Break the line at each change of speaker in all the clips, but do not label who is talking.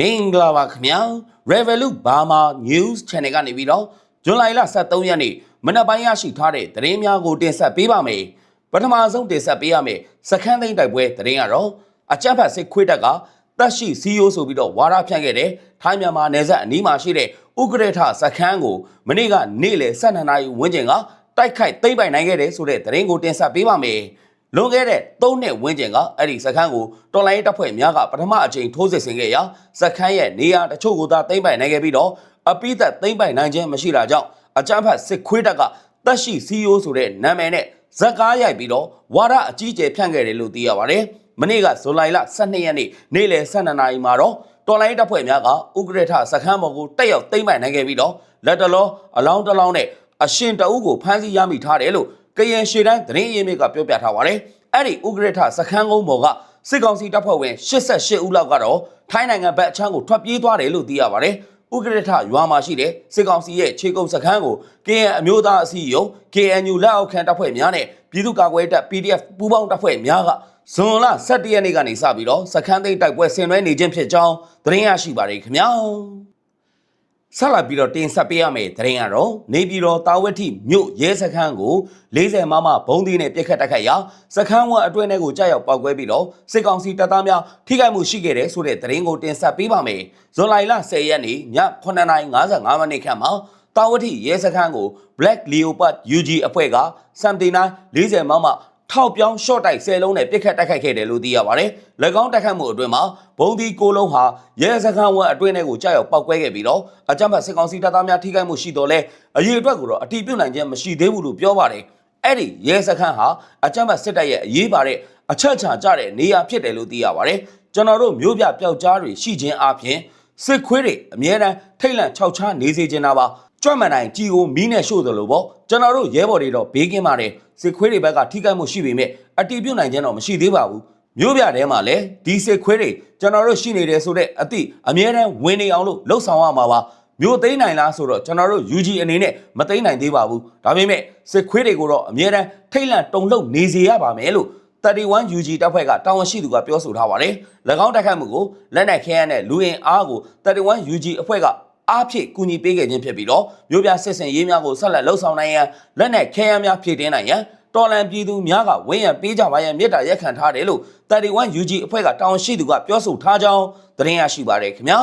မင်္ဂလာပါခင်ဗျာ Revolut Burma News Channel ကနေပြီးတော့ဇွန်လ23ရက်နေ့မနက်ပိုင်းရရှိထားတဲ့သတင်းများကိုတင်ဆက်ပေးပါမယ်ပထမဆုံးတင်ဆက်ပေးရမယ်စခန်းသိမ်းတိုက်ပွဲသတင်းကတော့အကြမ်းဖက်စစ်ခွေးတပ်ကတပ်ရှိစီယိုဆိုပြီးတော့ဝါရဖြန့်ခဲ့တဲ့ထိုင်းမြန်မာနယ်စပ်အနီးမှာရှိတဲ့ဥက္ကရထစခန်းကိုမနေ့ကနေ့လယ်12နာရီဝန်းကျင်ကတိုက်ခိုက်သိမ်းပိုင်နိုင်ခဲ့တယ်ဆိုတဲ့သတင်းကိုတင်ဆက်ပေးပါမယ် လွန်ခဲ့တဲ့၃နှစ်ဝန်းကျင်ကအဲ့ဒီစခန်းကိုတော်လိုင်းတပ်ဖွဲ့များကပထမအကြိမ်ထိုးစစ်ဆင်ခဲ့ရာစခန်းရဲ့နေရာတချို့ကိုသာသိမ်းပိုင်နိုင်ခဲ့ပြီးတော့အပိသက်သိမ်းပိုင်နိုင်ခြင်းမရှိတာကြောင့်အကြမ်းဖက်စစ်ခွေးတပ်ကတက်ရှိစီယိုဆိုတဲ့နာမည်နဲ့ဇက်ကားရိုက်ပြီးတော့ဝါရအကြီးကျယ်ဖြန့်ခဲ့တယ်လို့သိရပါတယ်။မနေ့ကဇူလိုင်လ12ရက်နေ့နေ့လယ်12နာရီမှာတော့တော်လိုင်းတပ်ဖွဲ့များကဥက္ကရထစခန်းပေါ်ကိုတက်ရောက်သိမ်းပိုင်နိုင်ခဲ့ပြီးတော့လက်တလောအလောင်းတစ်လောင်းနဲ့အရှင်တအုပ်ကိုဖမ်းဆီးရမိထားတယ်လို့ ကရင်ရှေတိုင်းသတင်းရင်းမြစ်ကပြောပြထားပါတယ်။အဲ့ဒီဥက္ကရထစခန်းကုန်းပေါ်ကစစ်ကောင်စီတပ်ဖွဲ့ဝင်88ဦးလောက်ကတော့ထိုင်းနိုင်ငံဘက်အချမ်းကိုထွက်ပြေးသွားတယ်လို့သိရပါတယ်။ဥက္ကရထရွာမှာရှိတဲ့စစ်ကောင်စီရဲ့ခြေကုပ်စခန်းကို KN အမျိုးသားအစည်းအရုံး KNU လက်အောက်ခံတပ်ဖွဲ့များနဲ့ပြည်သူ့ကာကွယ်တပ် PDF ပူးပေါင်းတပ်ဖွဲ့များကဇွန်လ17ရက်နေ့ကနေစပြီးတော့စခန်းသိမ်းတိုက်ပွဲဆင်နွှဲနေခြင်းဖြစ်ကြောင်းသတင်းရရှိပါတယ်ခင်ဗျာ ဆက်လက်ပြီးတော့တင်ဆက်ပေးရမယ့်သတင်းကတော့နေပြည်တော်တာဝက်ထိမြို့ရဲစခန်းကို40မမဘုံသီးနဲ့ပြစ်ခတ်တိုက်ခိုက်ရာစခန်းဝအတွင်းထဲကိုကြာရောက်ပောက်ကွဲပြီးတော့စစ်ကောင်စီတပ်သားများထိခိုက်မှုရှိခဲ့တယ်ဆိုတဲ့သတင်းကိုတင်ဆက်ပေးပါမယ်ဇွန်လ10ရက်နေ့ည9:55မိနစ်ခန့်မှာတာဝတိရဲစခန်းကို Black Leopard UG အဖွဲ့က79 40မမ ထောက်ပြောင်း short တိုက်10လုံးနဲ့ပြစ်ခတ်တိုက်ခိုက်ခဲ့တယ်လို့သိရပါတယ်။၎င်းတိုက်ခတ်မှုအတွင်းမှာဘုံဒီကိုလုံးဟာရဲစခန်းဝက်အတွင်းထဲကိုကြာရောက်ပောက်ကွဲခဲ့ပြီးတော့အကြမ်းဖက်စစ်ကောင်စီတပ်သားများထိခိုက်မှုရှိတော့လဲအရေးအတွက်ကိုတော့အတိပြုတ်နိုင်ခြင်းမရှိသေးဘူးလို့ပြောပါတယ်။အဲ့ဒီရဲစခန်းဟာအကြမ်းဖက်စစ်တပ်ရဲ့အရေးပါတဲ့အချက်ချာကြတဲ့နေရာဖြစ်တယ်လို့သိရပါတယ်။ကျွန်တော်တို့မျိုးပြပျောက်ကြားတွေရှိခြင်းအပြင်စစ်ခွေးတွေအမြဲတမ်းထိတ်လန့်ခြောက်ခြားနေစေချင်တာပါ ကြွမှန်တိုင်းကြီးကိုမီးနဲ့ရှို့တယ်လို့ပေါ့ကျွန်တော်တို့ရဲဘော်တွေတော့ဘေးကင်းပါတယ်စစ်ခွေးတွေဘက်ကထိခိုက်မှုရှိပေမဲ့အတီးပြုတ်နိုင်ခြင်းတော့မရှိသေးပါဘူးမျိုးပြထဲမှာလည်းဒီစစ်ခွေးတွေကျွန်တော်တို့ရှိနေတယ်ဆိုတဲ့အသည့်အမြဲတမ်းဝင်နေအောင်လို့လှုပ်ဆောင်ရမှာပါမျိုးသိမ်းနိုင်လားဆိုတော့ကျွန်တော်တို့ UG အနေနဲ့မသိမ်းနိုင်သေးပါဘူးဒါပေမဲ့စစ်ခွေးတွေကိုတော့အမြဲတမ်းထိတ်လန့်တုန်လှုပ်နေစေရပါမယ်လို့31 UG တပ်ဖွဲ့ကတာဝန်ရှိသူကပြောဆိုထားပါတယ်။၎င်းတိုက်ခိုက်မှုကိုလက်နက်ခဲယမ်းနဲ့လူအင်အားကို31 UG အဖွဲ့က အားဖြည့်ကူညီပေးခဲ့ခြင်းဖြစ်ပြီးတော့မြို့ပြစစ်စင်ရေးများကိုဆက်လက်လှုပ်ဆောင်နိုင်ရန်လက်နက်ခဲယမ်းများဖြည့်တင်းနိုင်ရန်တော်လန်ပြည်သူများကဝင်းရံပေးကြပါရန်မြေတားရက်ခံထားတယ်လို့31 UG အဖွဲ့ကတာဝန်ရှိသူကပြောဆိုထားကြောင်းသတင်းရရှိပါတယ်ခင်ဗျာ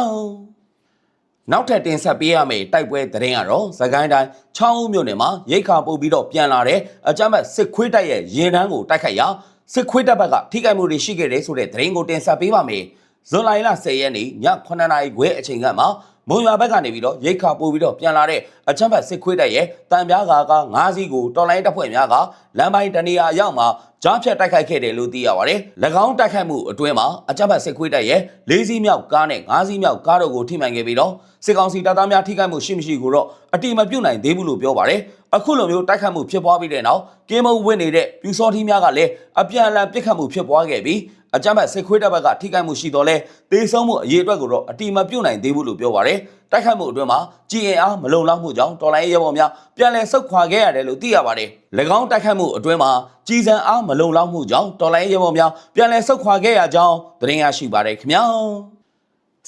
။နောက်ထပ်တင်ဆက်ပေးရမယ့်တိုက်ပွဲသတင်းကတော့သခိုင်းတိုင်းချောင်းဦးမြို့နယ်မှာရိတ်ခါပို့ပြီးတော့ပြန်လာတဲ့အကြမ်းဖက်စစ်ခွေးတပ်ရဲ့ရင်တန်းကိုတိုက်ခိုက်ရာစစ်ခွေးတပ်ဘက်ကထိခိုက်မှုတွေရှိခဲ့တယ်ဆိုတဲ့သတင်းကိုတင်ဆက်ပေးပါမယ်။ဇွန်လ10ရက်နေ့ည9:00နာရီခွဲအချိန်ကမှ မုံရွာဘက်ကနေပြီးတော့ရိတ်ခါပို့ပြီးတော့ပြန်လာတဲ့အချမ်းဖတ်စစ်ခွေးတပ်ရဲ့တံပြားကာက9စီးကိုတော်လိုင်းတပ်ဖွဲ့များကလမ်းပိုင်းတနေရာရောက်မှာကြားဖြတ်တိုက်ခိုက်ခဲ့တယ်လို့သိရပါတယ်။၎င်းတိုက်ခိုက်မှုအတွင်းမှာအချမ်းဖတ်စစ်ခွေးတပ်ရဲ့၄စီးမြောက်ကားနဲ့၅စီးမြောက်ကားတို့ကိုထိမှန်ခဲ့ပြီးတော့စစ်ကောင်စီတပ်သားများထိခိုက်မှုရှိမရှိကိုတော့အတိမပြုတ်နိုင်သေးဘူးလို့ပြောပါတယ်။အခုလိုမျိုးတိုက်ခိုက်မှုဖြစ်ပွားပြီးတဲ့နောက်ကင်းမုံဝင်နေတဲ့ပြူစောထီးများကလည်းအပြန်အလှန်ပစ်ခတ်မှုဖြစ်ပွားခဲ့ပြီး အကြမ်းဖက်စစ်ခွေးတပ်ဘက်ကထိခိုက်မှုရှိတော့လဲတေဆုံးမှုအရေးအတွက်ကိုတော့အတိမပြုတ်နိုင်သေးဘူးလို့ပြောပါရယ်တိုက်ခိုက်မှုအတွင်းမှာ GAR မလုံလောက်မှုကြောင့်တော်လိုင်းရဲဘော်များပြန်လည်ဆုတ်ခွာခဲ့ရတယ်လို့သိရပါတယ်၎င်းတိုက်ခိုက်မှုအတွင်းမှာကြီးစံအားမလုံလောက်မှုကြောင့်တော်လိုင်းရဲဘော်များပြန်လည်ဆုတ်ခွာခဲ့ရကြောင်းသတင်းရရှိပါတယ်ခင်ဗျာ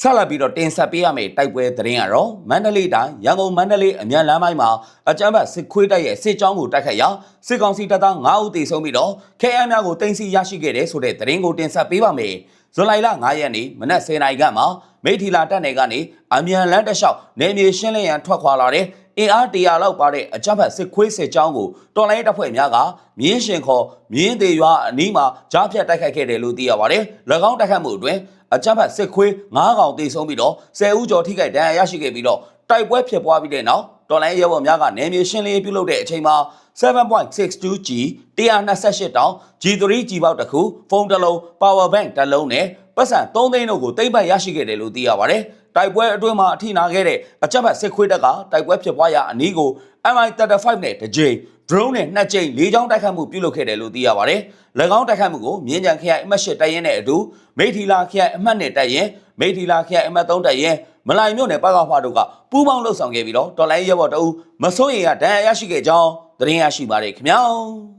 ဆက်လက်ပြီးတော့တင်ဆက်ပေးရမယ့်တိုက်ပွဲသတင်းကတော့မန္တလေးတိုင်းရန်ကုန်မန္တလေးအမြန်လမ်းပိုင်းမှာအကြမ်းဖက်စစ်ခွေးတပ်ရဲ့စစ်ကြောင်းကိုတိုက်ခတ်ရာစစ်ကောင်စီတပ်သား9ဦးသေဆုံးပြီးတော့ခဲယမ်းများကိုတင်စီရရှိခဲ့တဲ့ဆိုတဲ့သတင်းကိုတင်ဆက်ပေးပါမယ်။ဇွန်လ9ရက်နေ့မနက်10:00နာရီခန့်မှာမိထီလာတပ်နယ်ကနေအမြန်လမ်းတစ်လျှောက်နေမြေရှင်းလင်းရန်ထွက်ခွာလာတဲ့အင်အားတရာလောက်ပါတဲ့အကြမ်းဖက်စစ်ခွေးစစ်ကြောင်းကိုတော်လိုင်းတပ်ဖွဲ့များကမြင်းရှင်ခေါ်မြင်းသေးရွာအနီးမှာကြားဖြတ်တိုက်ခိုက်ခဲ့တယ်လို့သိရပါတယ်။၎င်းတိုက်ခိုက်မှုအတွင်း အကြမ်းဖက်စစ်ခွေး9កောင်တေဆုံးပြီးတော့10ဦးကျော်ထိခိုက်ဒဏ်ရာရရှိခဲ့ပြီးတော့တိုက်ပွဲဖြစ်ပွားပြီးတဲ့နောက်တော်လိုင်းရဲဘော်များကနေမြေရှင်းလင်းပြုလုပ်တဲ့အချိန်မှာ 7.62G 128တောင် G3 G ပေါက်တစ်ခုဖုန်းတစ်လုံး power bank တစ်လုံးနဲ့ပတ်စံ3သိန်းတို့ကိုတိမ့်ပတ်ရရှိခဲ့တယ်လို့သိရပါတယ်။တိုက်ပွဲအတွင်းမှာအထိနာခဲ့တဲ့အကြမ်းဖက်စစ်ခွေးတပ်ကတိုက်ပွဲဖြစ်ပွားရာအနီးကို MI35 နဲ့တစ်ကြိမ် drone နဲ့နှစ်ကြိမ်လေးချောင်းတိုက်ခတ်မှုပြုလုပ်ခဲ့တယ်လို့သိရပါတယ်။၎င်းတိုက်ခတ်မှုကိုမြင်းကြံခရိုင်အမှတ်၈တပ်ရင်းနဲ့အတူမိထီလာခရိုင်အမှတ်၂တပ်ရင်းမိထီလာခရိုင်အမှတ်၃တပ်ရင်းမလိုင်မြို့နယ်ပကောက်ဖွားတို့ကပူးပေါင်းလှုပ်ဆောင်ခဲ့ပြီးတော့တော်လိုင်းရဲဘော်တအူးမစိုးရိမ်ကဒဏ်ရာရရှိခဲ့ကြောင်းသတင်းရရှိပါတယ်ခင်ဗျာ။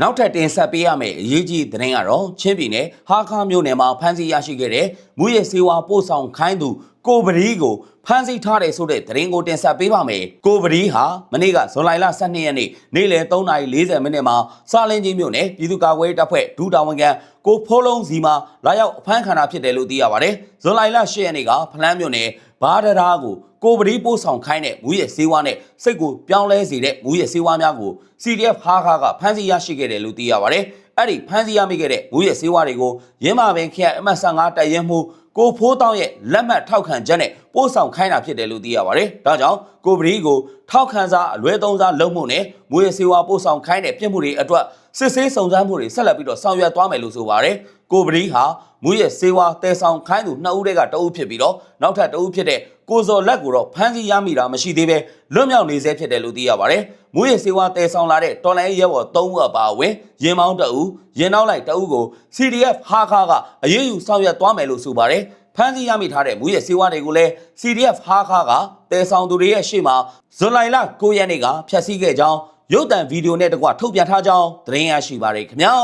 နောက်ထပ်တင်ဆက်ပေးရမယ့်အရေးကြီးသတင်းကတော့ချင်းပြည်နယ်ဟာခါမြို့နယ်မှာဖမ်းဆီးရရှိခဲ့တဲ့ မူရစေဝါပို့ဆောင်ခိုင်းသူကိုပရီကိုဖမ်းဆီးထားတယ်ဆိုတဲ့သတင်းကိုတင်ဆက်ပေးပါမယ်။ကိုပရီဟာမနေ့ကဇွန်လ12ရက်နေ့နေ့လယ်3:40မိနစ်မှာစာလင်းကြီးမြို့နယ်ပြည်သူ့ကာကွယ်ရေးတပ်ဖွဲ့ဒူတာဝန်ခံကိုဖိုးလုံးစီမှာလာရောက်အဖမ်းခံတာဖြစ်တယ်လို့သိရပါတယ်။ဇွန်လ10ရက်နေ့ကဖလန်းမြို့နယ်ဘာဒရာကိုကိုပရီပို့ဆောင်ခိုင်းတဲ့မူရစေဝါနဲ့စိတ်ကိုပြောင်းလဲစေတဲ့မူရစေဝါများကို CDF ဟာခါကဖမ်းဆီးရရှိခဲ့တယ်လို့သိရပါတယ်။ အဲ့ဒီဖမ်းဆီးရမိခဲ့တဲ့မူရစေဝါတွေကိုရင်းမာပင်ခရိုင်အမှတ်15တပ်ရင်းမှုကိုဖိုးတောင်းရဲ့လက်မှတ်ထောက်ခံချက်နဲ့ပို့ဆောင်ခိုင်းတာဖြစ်တယ်လို့သိရပါတယ်။ဒါကြောင့်ကိုပရီကိုထောက်ခံစာအလွဲသုံးစားလုပ်မှုနဲ့မူရစေဝါပို့ဆောင်ခိုင်းတဲ့ပြစ်မှုတွေအတွက်စစ်ဆေးစုံစမ်းမှုတွေဆက်လက်ပြီးတော့ဆောင်ရွက်သွားမယ်လို့ဆိုပါတယ်။ကိုပရီဟာမူရစေဝါတဲဆောင်ခိုင်းသူနှစ်ဦးတည်းကတအုပ်ဖြစ်ပြီးတော့နောက်ထပ်တအုပ်ဖြစ်တဲ့ကိုစော်လက်ကိုတော့ဖမ်းဆီးရမိတာမရှိသေးပဲလွတ်မြောက်နေဆဲဖြစ်တယ်လို့သိရပါတယ်။မူရစေဝါတဲဆောင်လာတဲ့တော်လိုင်းရဲဘော်၃ဦးအပါအဝင်ရင်မောင်းတအုပ်ရင်နောက်လိုက်တအုပ်ကို CDF ဟာခါကအရေးယူဆောင်ရွက်သွားမယ်လို့ဆိုပါတယ်။ ဖမ်းဆီးရမိထားတဲ့မူရဲ့စေဝါတွေကိုလည်း CDF ဟာခါကတဲဆောင်သူတွေရဲ့ရှေ့မှာဇွန်လ9ရက်နေ့ကဖျက်ဆီးခဲ့ကြောင်းရုပ်သံဗီဒီယိုနဲ့တကွထုတ်ပြန်ထားကြောင်းသတင်းရရှိပါရခင်ဗျာ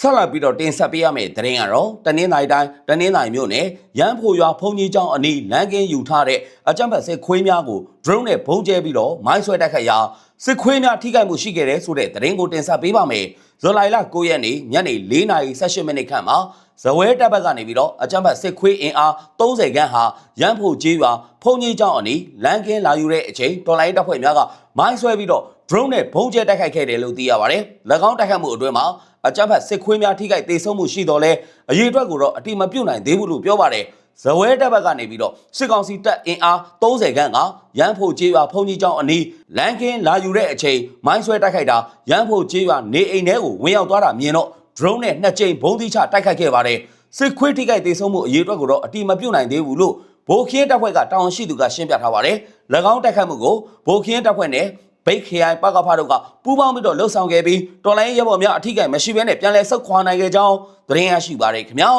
ဆက်လက်ပြီးတော့တင်ဆက်ပေးရမယ့်သတင်းကတော့တနင်္လာရီတိုင်းတနင်္လာရီမြို့နယ်ရန်ဖိုရွာဖုန်ကြီးကျောင်းအနီးလမ်းကင်းယူထားတဲ့အကြမ်းဖက်စစ်ခွေးများကို drone နဲ့ပုံကျဲပြီးတော့မိုင်းဆွဲတိုက်ခတ်ရာစစ်ခွေးများထိခိုက်မှုရှိခဲ့တဲ့ဆိုတဲ့သတင်းကိုတင်ဆက်ပေးပါမယ်။ဇွန်လ9ရက်နေ့ညနေ4:18မိနစ်ခန့်မှာ ဇဝဲတပ်ဘက်ကနေပြီးတော့အကြမ်းဖက်စစ်ခွေးအင်အား30ခန်းဟာရန်ဖို့ကျေးရွာဖုန်ကြီးကျောင်းအနီးလမ်းကင်းလာယူတဲ့အချိန်တော်လိုင်းတပ်ဖွဲ့များကမိုင်းဆွဲပြီးတော့ drone နဲ့ဘုံကျဲတိုက်ခိုက်ခဲ့တယ်လို့သိရပါတယ်။၎င်းတိုက်ခိုက်မှုအတွင်းမှာအကြမ်းဖက်စစ်ခွေးများထိခိုက်ဒေဆုံးမှုရှိတော်လဲအရေးအတွက်ကိုတော့အတိမပြုတ်နိုင်သေးဘူးလို့ပြောပါတယ်။ဇဝဲတပ်ဘက်ကနေပြီးတော့စစ်ကောင်စီတပ်အင်အား30ခန်းကရန်ဖို့ကျေးရွာဖုန်ကြီးကျောင်းအနီးလမ်းကင်းလာယူတဲ့အချိန်မိုင်းဆွဲတိုက်ခိုက်တာရန်ဖို့ကျေးရွာနေအိမ်ထဲကိုဝင်ရောက်သွားတာမြင်တော့ drone နဲ့နှစ်ကြိမ်ဘုံသီးချတိုက်ခိုက်ခဲ့ပါတယ်စစ်ခွေးထိခိုက်ဒေဆုံးမှုအရေးအတွက်ကိုတော့အတိမပြုတ်နိုင်သေးဘူးလို့ဗိုလ်ခင်းတပ်ဖွဲ့ကတာဝန်ရှိသူကရှင်းပြထားပါတယ်၎င်းတိုက်ခိုက်မှုကိုဗိုလ်ခင်းတပ်ဖွဲ့နဲ့ဘိတ်ခရိုင်ပကဖတို့ကပူးပေါင်းပြီးတော့လှုပ်ဆောင်ခဲ့ပြီးတော်လိုင်းရဲဘော်များအထိကိမရှိဘဲနဲ့ပြန်လည်ဆုတ်ခွာနိုင်ခဲ့ကြောင်းသတင်းရရှိပါတယ်ခင်ဗျာ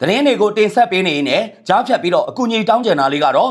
သတင်းတွေကိုတင်ဆက်ပေးနေရင်းနဲ့ကြားဖြတ်ပြီးတော့အကူအညီတောင်းကြတာလေးကတော့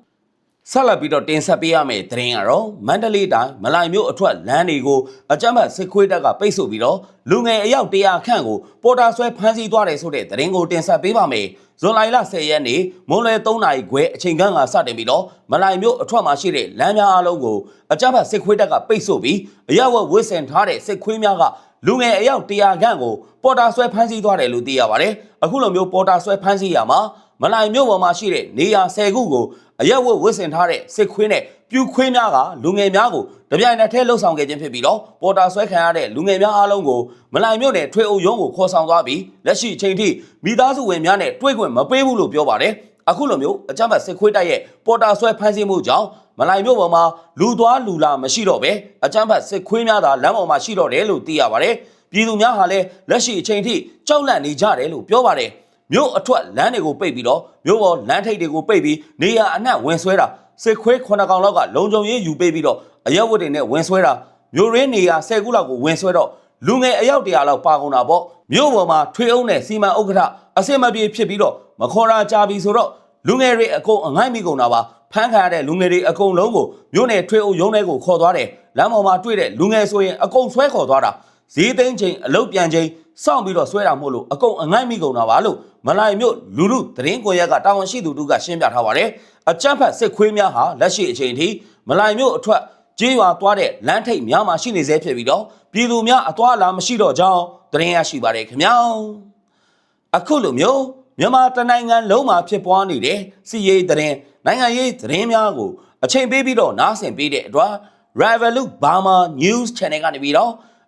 ဆက်လက်ပြီးတော့တင်ဆက်ပေးရမယ့်သတင်းကတော့မန္တလေးတိုင်းမလိုင်မြို့အထွက်လမ်းတွေကိုအကြမ်းဖက်စစ်ခွေးတပ်ကပိတ်ဆို့ပြီးတော့လူငယ်အယောက်100ခန့်ကိုပေါ်တာဆွဲဖမ်းဆီးသွားတယ်ဆိုတဲ့သတင်းကိုတင်ဆက်ပေးပါမယ်။ဇွန်လ10ရက်နေ့မွန်းလွယ်3နာရီခွဲအချိန်ခန့်ကစတင်ပြီးတော့မလိုင်မြို့အထွက်မှာရှိတဲ့လမ်းများအလုံးကိုအကြမ်းဖက်စစ်ခွေးတပ်ကပိတ်ဆို့ပြီးအရက်ဝက်ဝစ်ဆင်ထားတဲ့စစ်ခွေးများကလူငယ်အယောက်100ခန့်ကိုပေါ်တာဆွဲဖမ်းဆီးသွားတယ်လို့သိရပါတယ်။အခုလိုမျိုးပေါ်တာဆွဲဖမ်းဆီးရမှာ မလိုင်မြို့ပေါ်မှာရှိတဲ့နေရာ10ခုကိုအရက်ဝတ်ဝစ်ဆင်ထားတဲ့စစ်ခွေးနဲ့ပြူခွေးများကလူငယ်များကိုတပြိုင်နက်တည်းလှုပ်ဆောင်ခဲ့ခြင်းဖြစ်ပြီးတော့ပေါ်တာဆွဲခံရတဲ့လူငယ်များအားလုံးကိုမလိုင်မြို့နယ်ထွေအုပ်ရုံးကိုခေါ်ဆောင်သွားပြီးလက်ရှိချိန်ထိမိသားစုဝင်များနဲ့တွေ့ခွင့်မပေးဘူးလို့ပြောပါတယ်အခုလိုမျိုးအကြမ်းဖက်စစ်ခွေးတိုက်ရဲ့ပေါ်တာဆွဲဖမ်းဆီးမှုကြောင့်မလိုင်မြို့ပေါ်မှာလူသွားလူလာမရှိတော့ပဲအကြမ်းဖက်စစ်ခွေးများသာလမ်းပေါ်မှာရှိတော့တယ်လို့သိရပါတယ်ပြည်သူများဟာလည်းလက်ရှိအချိန်ထိကြောက်လန့်နေကြတယ်လို့ပြောပါတယ် မြို့အထွက်လမ်းတွေကိုပိတ်ပြီးတော့မြို့ပေါ်လမ်းထိပ်တွေကိုပိတ်ပြီးနေရအနှံ့ဝင်ဆွဲတာစစ်ခွေးခုနှစ်ကောင်လောက်ကလုံခြုံရေးယူပေးပြီးတော့အရက်ဝတ်တွေနဲ့ဝင်ဆွဲတာမြို့ရင်းနေရ10ခုလောက်ကိုဝင်ဆွဲတော့လူငယ်အယောက်တရာလောက်ပါကုန်တာပေါ့မြို့ပေါ်မှာထွေအုပ်နဲ့စီမံဥက္ကဋ္ဌအစင်မပြေဖြစ်ပြီးတော့မခေါ်တာကြပြီဆိုတော့လူငယ်တွေအကုန်အငိုက်မိကုန်တာပါဖမ်းခံရတဲ့လူငယ်တွေအကုန်လုံးကိုမြို့နယ်ထွေအုပ်ရုံးထဲကိုခေါ်သွားတယ်လမ်းပေါ်မှာတွေ့တဲ့လူငယ်ဆိုရင်အကုန်ဆွဲခေါ်သွားတာ ဈေးသိမ်းချိန်အလုတ်ပြန်ချိန်စောင့်ပြီးတော့ဆွဲတာမို့လို့အကုန်အငိုက်မိကုန်တာပါလို့မလိုင်မြို့လူလူသတင်းကွန်ရက်ကတာဝန်ရှိသူတို့ကရှင်းပြထားပါတယ်အကြမ်းဖက်စစ်ခွေးများဟာလက်ရှိအချိန်ထိမလိုင်မြို့အထွက်ကြေးရွာသွားတဲ့လမ်းထိပ်များမှာရှိနေသေးဖြစ်ပြီးတော့ပြည်သူများအသွားအလာမရှိတော့ကြောင်းသတင်းရရှိပါတယ်ခင်ဗျာအခုလိုမျိုးမြန်မာတနိုင်ငံလုံးမှာဖြစ်ပွားနေတဲ့စီရေးသတင်းနိုင်ငံရေးသတင်းများကိုအချိန်ပေးပြီးတော့နားဆင်ပေးတဲ့အတွက် Revolut Burma News Channel ကနေပြီးတော့